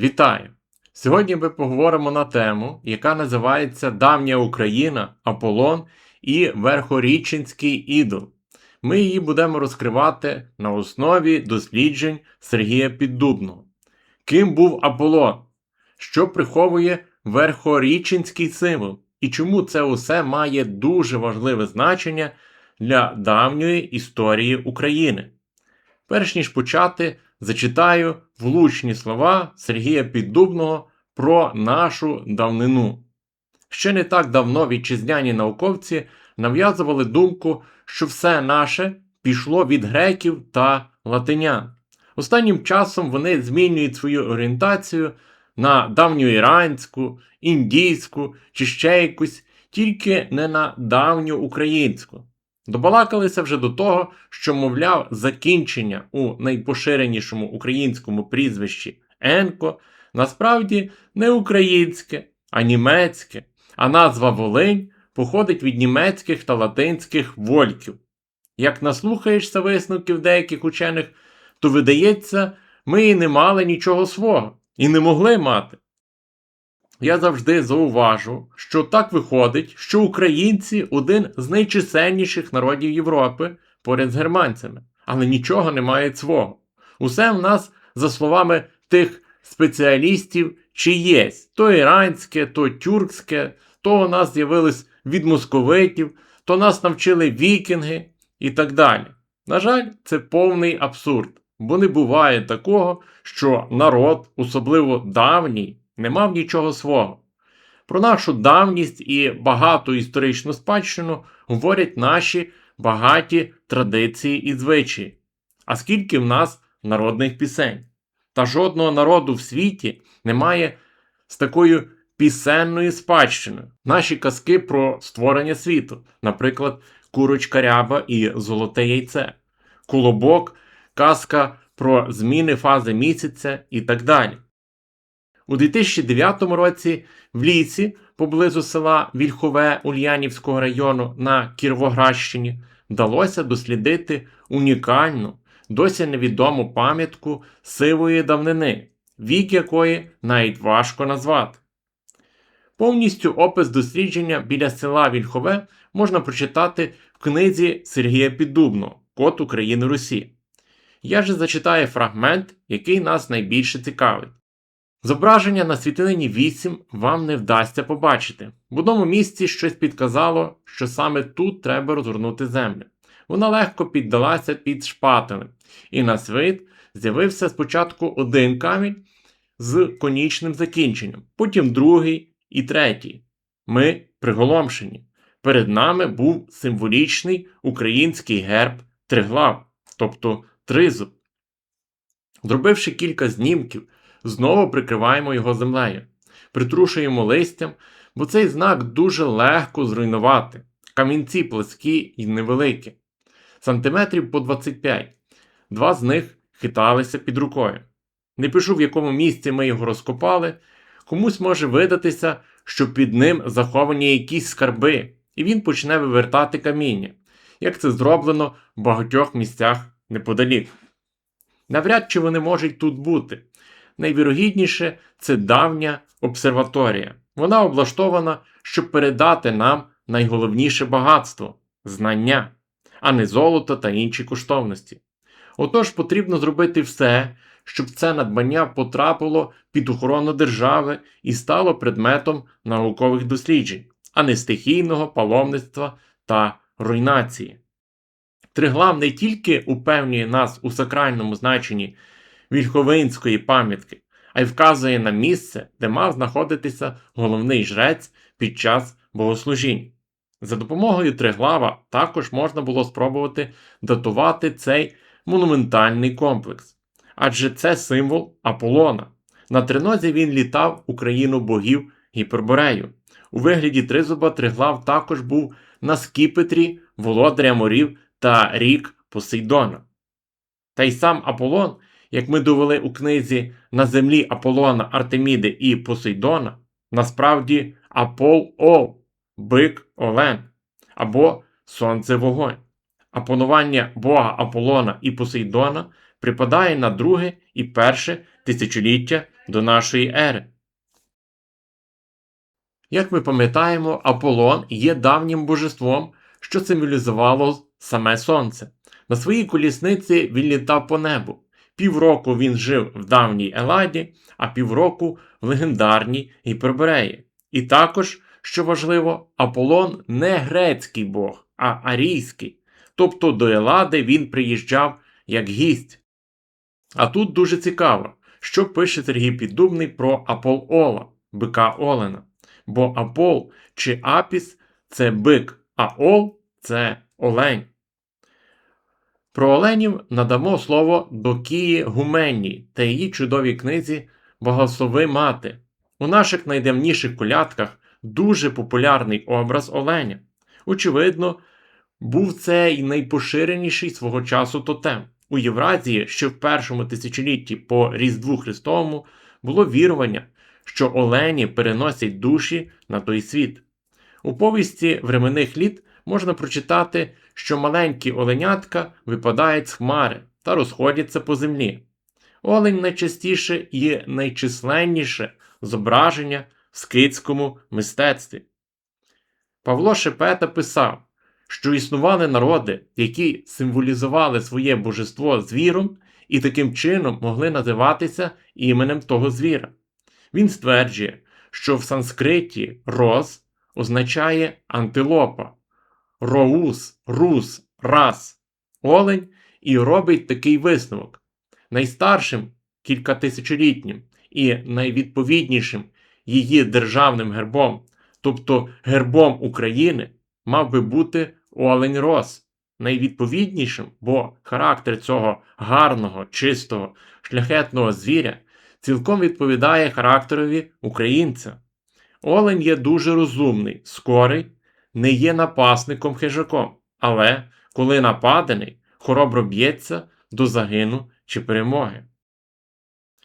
Вітаю! Сьогодні ми поговоримо на тему, яка називається Давня Україна, Аполлон і Верхоріченський ідол. Ми її будемо розкривати на основі досліджень Сергія Піддубного. Ким був Аполлон? Що приховує Верхоріченський символ? І чому це усе має дуже важливе значення для давньої історії України? Перш ніж почати, зачитаю влучні слова Сергія Піддубного про нашу давнину. Ще не так давно вітчизняні науковці нав'язували думку, що все наше пішло від греків та латинян. Останнім часом вони змінюють свою орієнтацію на давньоіранську, індійську чи ще якусь, тільки не на давню українську. Добалакалися вже до того, що, мовляв, закінчення у найпоширенішому українському прізвищі Енко насправді не українське, а німецьке, а назва Волинь походить від німецьких та латинських вольків. Як наслухаєшся висновків деяких учених, то видається, ми і не мали нічого свого, і не могли мати. Я завжди зауважу, що так виходить, що українці один з найчисельніших народів Європи поряд з германцями, але нічого не мають свого. Усе в нас, за словами тих спеціалістів, чи є то іранське, то тюркське, то у нас з'явилось від московитів, то нас навчили вікінги і так далі. На жаль, це повний абсурд, бо не буває такого, що народ, особливо давній, не мав нічого свого. Про нашу давність і багату історичну спадщину говорять наші багаті традиції і звичаї. А скільки в нас народних пісень? Та жодного народу в світі немає з такою пісенною спадщиною. Наші казки про створення світу, наприклад, Курочка ряба і Золоте яйце, Кулобок, казка про зміни фази місяця і так далі. У 2009 році в лісі поблизу села Вільхове Ульянівського району на Кіровоградщині вдалося дослідити унікальну, досі невідому пам'ятку сивої давнини, вік якої навіть важко назвати. Повністю опис дослідження біля села Вільхове можна прочитати в книзі Сергія Піддубного Код України Русі. Я же зачитаю фрагмент, який нас найбільше цікавить. Зображення на світлині 8 вам не вдасться побачити. В одному місці щось підказало, що саме тут треба розгорнути землю. Вона легко піддалася під шпателем, і на світ з'явився спочатку один камінь з конічним закінченням, потім другий і третій. Ми приголомшені. Перед нами був символічний український герб триглав, тобто тризуб. Зробивши кілька знімків, знову прикриваємо його землею, притрушуємо листям, бо цей знак дуже легко зруйнувати. Камінці пласкі і невеликі, сантиметрів по 25. Два з них хиталися під рукою. Не пишу, в якому місці ми його розкопали, комусь може видатися, що під ним заховані якісь скарби, і він почне вивертати каміння, як це зроблено в багатьох місцях неподалік. Навряд чи вони можуть тут бути. Найвірогідніше це давня обсерваторія. Вона облаштована, щоб передати нам найголовніше багатство знання, а не золото та інші коштовності. Отож потрібно зробити все, щоб це надбання потрапило під охорону держави і стало предметом наукових досліджень, а не стихійного паломництва та руйнації. Триглав не тільки упевнює нас у сакральному значенні вільховинської пам'ятки, а й вказує на місце, де мав знаходитися головний жрець під час богослужінь. За допомогою триглава також можна було спробувати датувати цей монументальний комплекс, адже це символ Аполлона. На тринозі він літав у країну богів Гіперборею. У вигляді тризуба триглав також був на скіпетрі володаря морів та рік Посейдона. Та й сам Аполлон, як ми довели у книзі на землі Аполлона, Артеміди і Посейдона, насправді Апол О, Бик Олен або Сонце Вогонь. А панування Бога Аполлона і Посейдона припадає на друге і перше тисячоліття до нашої ери. Як ми пам'ятаємо, Аполлон є давнім божеством, що символізувало саме сонце. На своїй колісниці він літав по небу. Півроку він жив в давній Еладі, а півроку в легендарній Гіпербореї. І також, що важливо, Аполлон не грецький бог, а арійський. Тобто до Елади він приїжджав як гість. А тут дуже цікаво, що пише Сергій Піддубний про Апол-Ола, бика Олена. Бо Апол чи Апіс це бик, а Ол це олень. Про оленів надамо слово Докії Гуменній та її чудовій книзі Благослови мати. У наших найдавніших колядках дуже популярний образ оленя. Очевидно, був це й найпоширеніший свого часу тотем. У Євразії, ще в першому тисячолітті по Різдву Христовому, було вірування, що олені переносять душі на той світ. У повісті временних літ можна прочитати, що маленькі оленятка випадають з хмари та розходяться по землі. Олень найчастіше і найчисленніше зображення в скитському мистецтві. Павло Шепета писав, що існували народи, які символізували своє божество звіром і таким чином могли називатися іменем того звіра. Він стверджує, що в санскриті роз означає антилопа, роус, рус, рас, олень і робить такий висновок. Найстаршим кількатисячолітнім і найвідповіднішим її державним гербом, тобто гербом України, мав би бути олень рос. Найвідповіднішим, бо характер цього гарного, чистого, шляхетного звіря цілком відповідає характерові українця. Олень є дуже розумний, скорий, не є напасником хижаком, але коли нападений, хоробро б'ється до загину чи перемоги.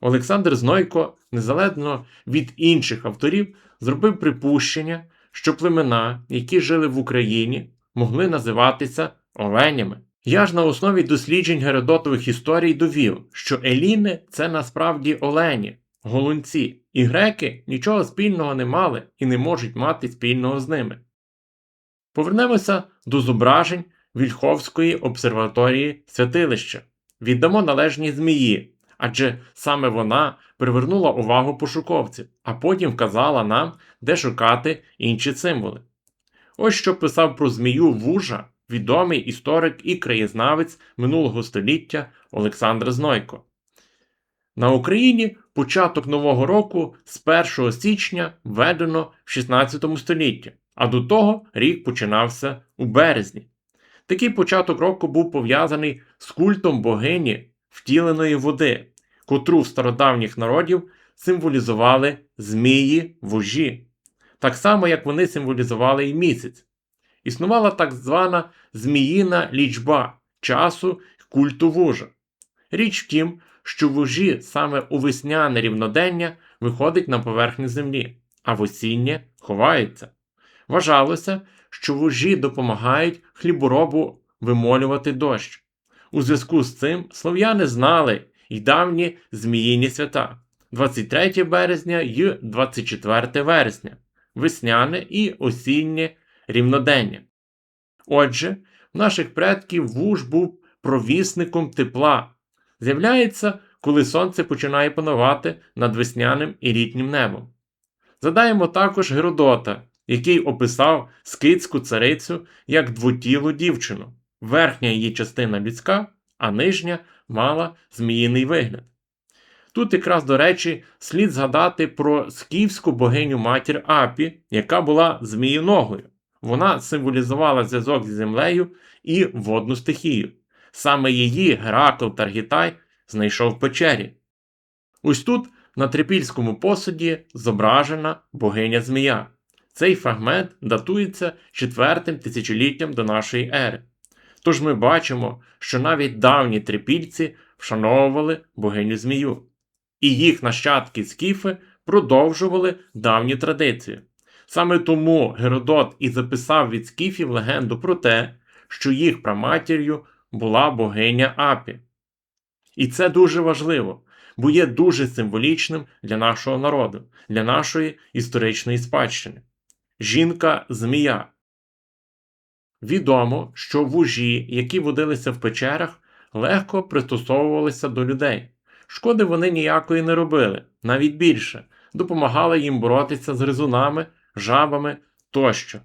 Олександр Знойко, незалежно від інших авторів, зробив припущення, що племена, які жили в Україні, могли називатися оленями. Я ж на основі досліджень Геродотових історій довів, що еліни це насправді олені, голунці, і греки нічого спільного не мали і не можуть мати спільного з ними. Повернемося до зображень Вільховської обсерваторії святилища. Віддамо належні змії, адже саме вона привернула увагу пошуковців, а потім вказала нам, де шукати інші символи. Ось що писав про змію вужа відомий історик і краєзнавець минулого століття Олександр Знойко. На Україні початок Нового року з 1 січня введено в 16 столітті, а до того рік починався у березні. Такий початок року був пов'язаний з культом богині втіленої води, котру в стародавніх народів символізували змії вужі, так само як вони символізували і місяць. Існувала так звана зміїна лічба часу культу вужа. Річ в тім, що вужі саме у весняне рівнодення виходить на поверхню землі, а в осіннє ховається. Вважалося, що вужі допомагають хліборобу вимолювати дощ. У зв'язку з цим слов'яни знали й давні зміїні свята 23 березня й 24 вересня, весняне і осіннє рівнодення. Отже, в наших предків вуж був провісником тепла, з'являється, коли сонце починає панувати над весняним і літнім небом. Задаємо також Геродота, який описав скитську царицю як двотілу дівчину. Верхня її частина людська, а нижня мала зміїний вигляд. Тут якраз, до речі, слід згадати про скіфську богиню матір Апі, яка була зміїногою. Вона символізувала зв'язок зі землею і водну стихію. Саме її Геракл Таргітай знайшов в печері. Ось тут, на трипільському посуді, зображена богиня Змія. Цей фрагмент датується четвертим тисячоліттям до нашої ери. Тож ми бачимо, що навіть давні трипільці вшановували богиню Змію, і їх нащадки скіфи продовжували давні традиції. Саме тому Геродот і записав від скіфів легенду про те, що їх праматір'ю була богиня Апі. І це дуже важливо, бо є дуже символічним для нашого народу, для нашої історичної спадщини. Жінка змія. Відомо, що вужі, які водилися в печерах, легко пристосовувалися до людей. Шкоди вони ніякої не робили, навіть більше, допомагали їм боротися з гризунами, жабами тощо.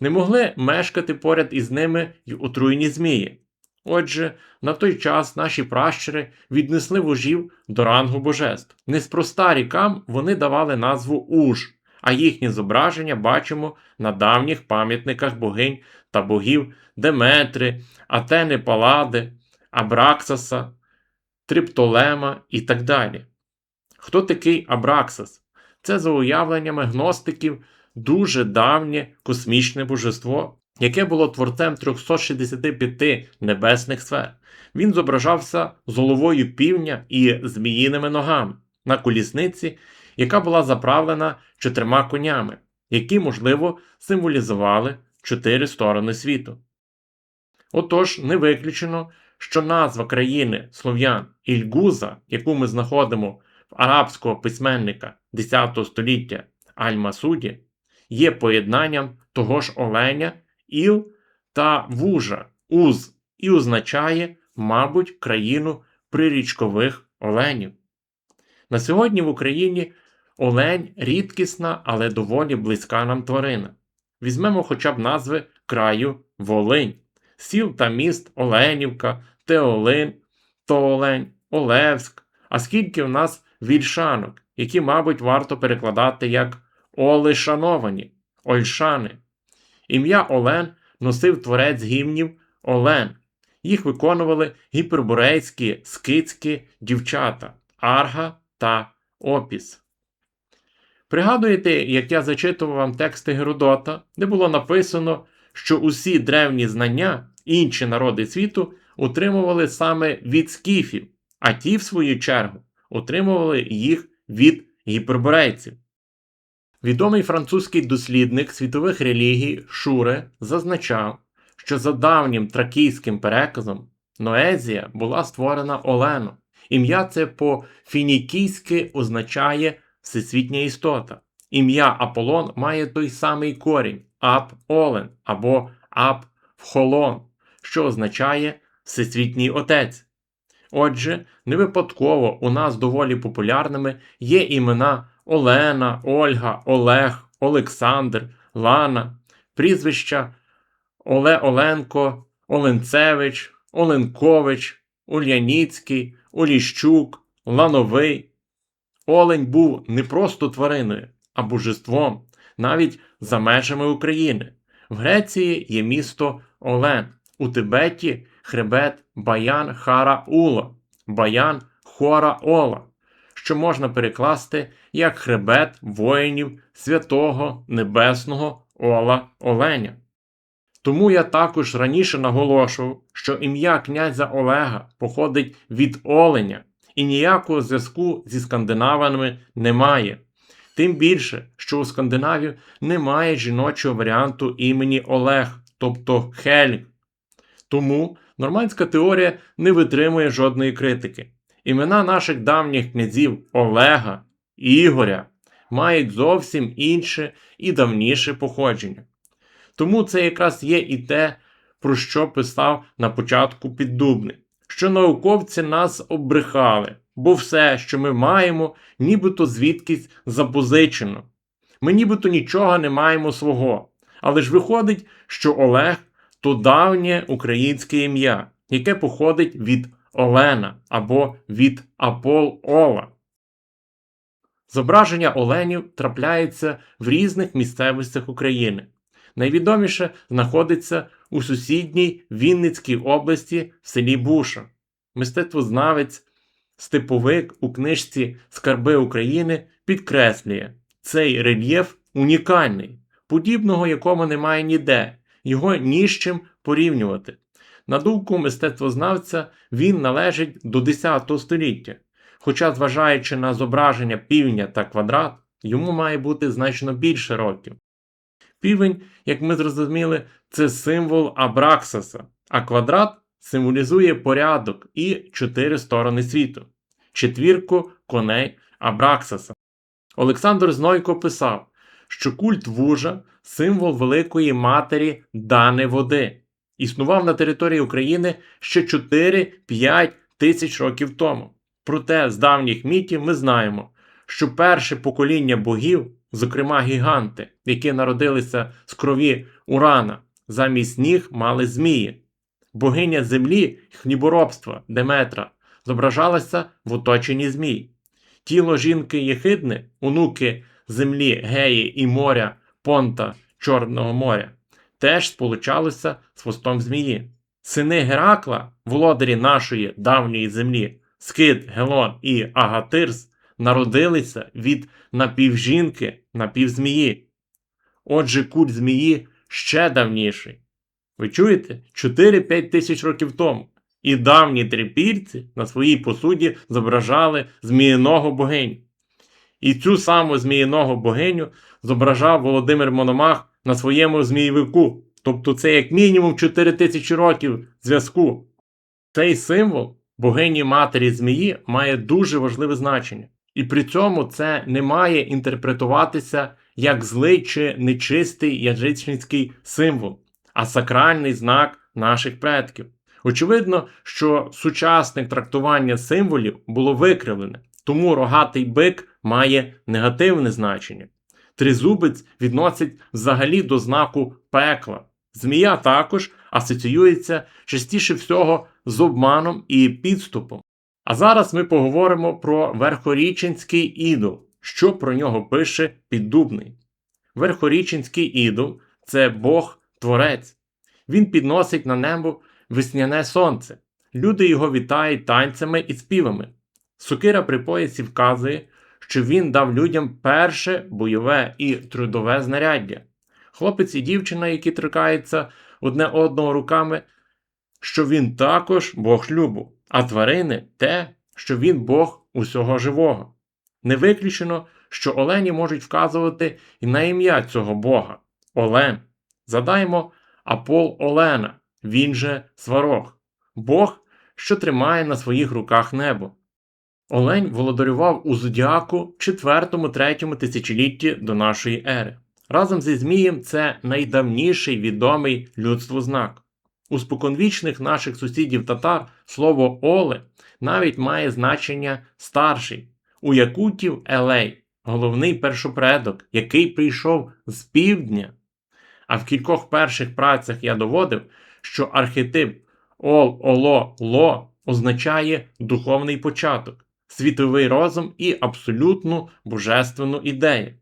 Не могли мешкати поряд із ними й отруйні змії. Отже, на той час наші пращури віднесли вужів до рангу божеств. Неспроста рікам вони давали назву Уж, а їхні зображення бачимо на давніх пам'ятниках богинь та богів Деметри, Атени Палади, Абраксаса, Триптолема і так далі. Хто такий Абраксас? Це за уявленнями гностиків дуже давнє космічне божество, яке було творцем 365 небесних сфер. Він зображався з головою півня і зміїними ногами на колісниці, яка була заправлена чотирма конями, які, можливо, символізували чотири сторони світу. Отож, не виключено, що назва країни слов'ян Ільгуза, яку ми знаходимо в арабського письменника X століття Аль-Масуді, є поєднанням того ж оленя, іл та вужа уз і означає, мабуть, країну прирічкових оленів. На сьогодні в Україні олень рідкісна, але доволі близька нам тварина. Візьмемо хоча б назви краю Волинь, сіл та міст Оленівка, Теолин, Тоолень, Олевськ, а скільки в нас вільшанок, які, мабуть, варто перекладати як Олешановані, Ольшани. Ім'я Олен носив творець гімнів Олен. Їх виконували гіперборейські скицькі дівчата Арга та Опіс. Пригадуєте, як я зачитував вам тексти Геродота, де було написано, що усі древні знання інші народи світу отримували саме від скіфів, а ті, в свою чергу, отримували їх від гіперборейців. Відомий французький дослідник світових релігій Шуре зазначав, що за давнім тракійським переказом Ноезія була створена Оленом. Ім'я це по фінікійськи означає всесвітня істота. Ім'я Аполлон має той самий корінь ап Олен або ап Вхолон, що означає Всесвітній Отець. Отже, не випадково у нас доволі популярними є імена Олена, Ольга, Олег, Олександр, Лана, прізвища Оле Оленко, Оленцевич, Оленкович, Ульяніцький, Оліщук, Лановий. Олень був не просто твариною, а божеством, навіть за межами України. В Греції є місто Олен, у Тибеті хребет Баян Хара Ула, Баян Хора Ола, що можна перекласти як хребет воїнів святого Небесного Ола Оленя. Тому я також раніше наголошував, що ім'я князя Олега походить від Оленя і ніякого зв'язку зі скандинавами немає. Тим більше, що у Скандинавів немає жіночого варіанту імені Олег, тобто Хельг. Тому нормандська теорія не витримує жодної критики. Імена наших давніх князів Олега, і Ігоря мають зовсім інше і давніше походження. Тому це якраз є і те, про що писав на початку піддубник, що науковці нас обрехали, бо все, що ми маємо, нібито звідкись запозичено. Ми нібито нічого не маємо свого. Але ж виходить, що Олег то давнє українське ім'я, яке походить від Олена або від Апол Ола. Зображення оленів трапляються в різних місцевостях України. Найвідоміше знаходиться у сусідній Вінницькій області в селі Буша. Мистецтвознавець Степовик у книжці Скарби України підкреслює, цей рельєф унікальний, подібного якому немає ніде, його ні з чим порівнювати. На думку мистецтвознавця, він належить до 10 століття. Хоча, зважаючи на зображення півня та квадрат, йому має бути значно більше років. Півень, як ми зрозуміли, це символ Абраксаса, а квадрат символізує порядок і чотири сторони світу. четвірку коней Абраксаса. Олександр Знойко писав, що культ вужа символ великої матері Дани води, існував на території України ще 4-5 тисяч років тому. Проте з давніх мітів ми знаємо, що перше покоління богів, зокрема гіганти, які народилися з крові Урана, замість ніг мали змії. Богиня землі й хліборобства Деметра зображалася в оточенні змій. Тіло жінки Єхидни, онуки землі Геї і моря Понта Чорного моря, теж сполучалося з хвостом змії. Сини Геракла, володарі нашої давньої землі, Скид, Гелон і Агатирс, народилися від напівжінки, напівзмії. Отже, культ змії ще давніший. Ви чуєте? 4-5 тисяч років тому. І давні трипільці на своїй посуді зображали зміїного богиню. І цю саму зміїного богиню зображав Володимир Мономах на своєму змієвику. Тобто це як мінімум 4 тисячі років зв'язку. Цей символ богині матері змії має дуже важливе значення. І при цьому це не має інтерпретуватися як злий чи нечистий язичницький символ, а сакральний знак наших предків. Очевидно, що сучасне трактування символів було викривлене, тому рогатий бик має негативне значення. Тризубець відносить взагалі до знаку пекла. Змія також асоціюється частіше всього з обманом і підступом. А зараз ми поговоримо про Верхоріченський ідол, що про нього пише Піддубний. Верхоріченський ідол це Бог Творець. Він підносить на небо весняне сонце. Люди його вітають танцями і співами. Сокира при поясі вказує, що він дав людям перше бойове і трудове знаряддя. Хлопець і дівчина, які трикаються одне одного руками, що він також Бог шлюбу, а тварини те, що він Бог усього живого. Не виключено, що олені можуть вказувати і на ім'я цього Бога Олен. Задаємо Апол Олена, він же Сварог, Бог, що тримає на своїх руках небо. Олень володарював у зодіаку 4-3 тисячолітті до нашої ери. Разом зі Змієм це найдавніший відомий людству знак. У споконвічних наших сусідів татар слово Оле навіть має значення старший, у якутів Елей, головний першопредок, який прийшов з півдня. А в кількох перших працях я доводив, що архетип Ол Оло Ло означає духовний початок, світовий розум і абсолютну божественну ідею.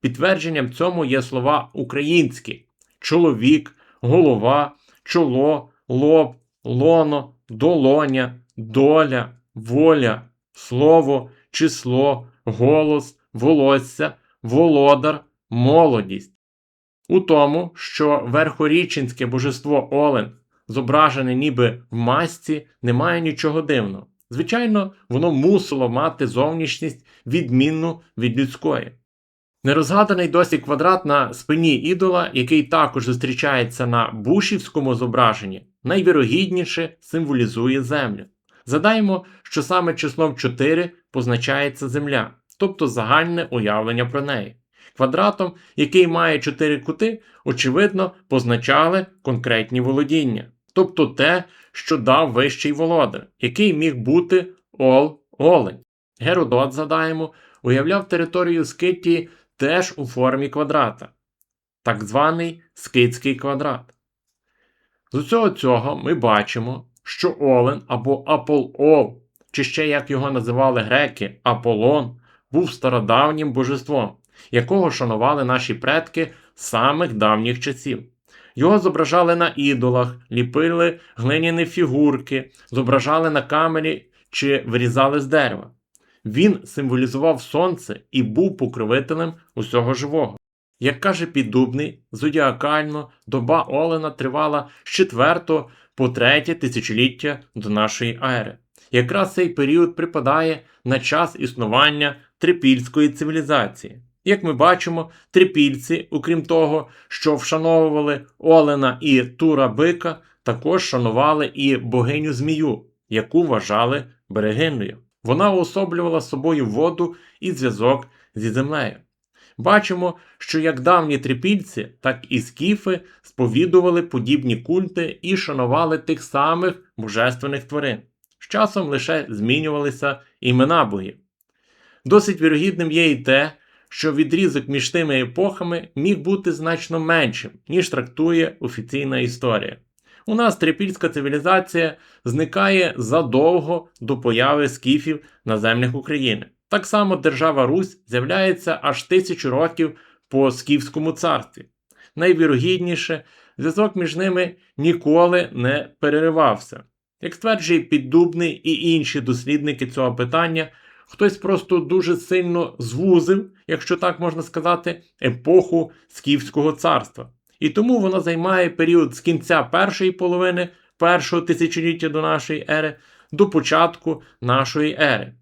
Підтвердженням цьому є слова українські чоловік, голова, чоло, лоб, лоно, долоня, доля, воля, слово, число, голос, волосся, володар, молодість. У тому, що верхоріченське божество Олен зображене ніби в масці, немає нічого дивного. Звичайно, воно мусило мати зовнішність відмінну від людської. Нерозгаданий досі квадрат на спині ідола, який також зустрічається на бушівському зображенні, найвірогідніше символізує землю. Задаємо, що саме числом 4 позначається земля, тобто загальне уявлення про неї. Квадратом, який має 4 кути, очевидно, позначали конкретні володіння, тобто те, що дав вищий володар, який міг бути Ол Олень. Геродот, задаємо, уявляв територію Скитії теж у формі квадрата, так званий скитський квадрат. З усього цього ми бачимо, що Олен або Апол-Ол, чи ще як його називали греки, Аполлон, був стародавнім божеством, якого шанували наші предки з самих давніх часів. Його зображали на ідолах, ліпили глиняні фігурки, зображали на камері чи вирізали з дерева. Він символізував сонце і був покровителем усього живого. Як каже Піддубний, зодіакально доба Олена тривала з 4 по 3 тисячоліття до нашої ери. Якраз цей період припадає на час існування трипільської цивілізації. Як ми бачимо, трипільці, окрім того, що вшановували Олена і Тура Бика, також шанували і богиню Змію, яку вважали берегинною. Вона уособлювала собою воду і зв'язок зі землею. Бачимо, що як давні трипільці, так і скіфи сповідували подібні культи і шанували тих самих божественних тварин. З часом лише змінювалися імена богів. Досить вірогідним є і те, що відрізок між тими епохами міг бути значно меншим, ніж трактує офіційна історія. У нас трипільська цивілізація зникає задовго до появи скіфів на землях України. Так само держава Русь з'являється аж тисячу років по скіфському царстві. Найвірогідніше, зв'язок між ними ніколи не переривався. Як стверджує Піддубний і інші дослідники цього питання, хтось просто дуже сильно звузив, якщо так можна сказати, епоху Скіфського царства. І тому воно займає період з кінця першої половини першого тисячоліття до нашої ери до початку нашої ери.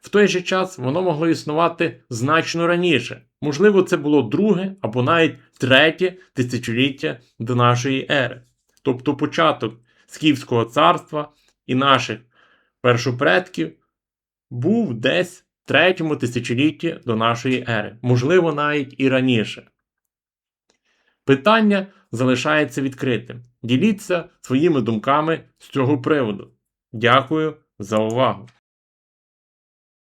В той же час воно могло існувати значно раніше. Можливо, це було друге або навіть третє тисячоліття до нашої ери. Тобто початок Скіфського царства і наших першопредків був десь в третьому тисячолітті до нашої ери, можливо, навіть і раніше. Питання залишається відкритим. Діліться своїми думками з цього приводу. Дякую за увагу!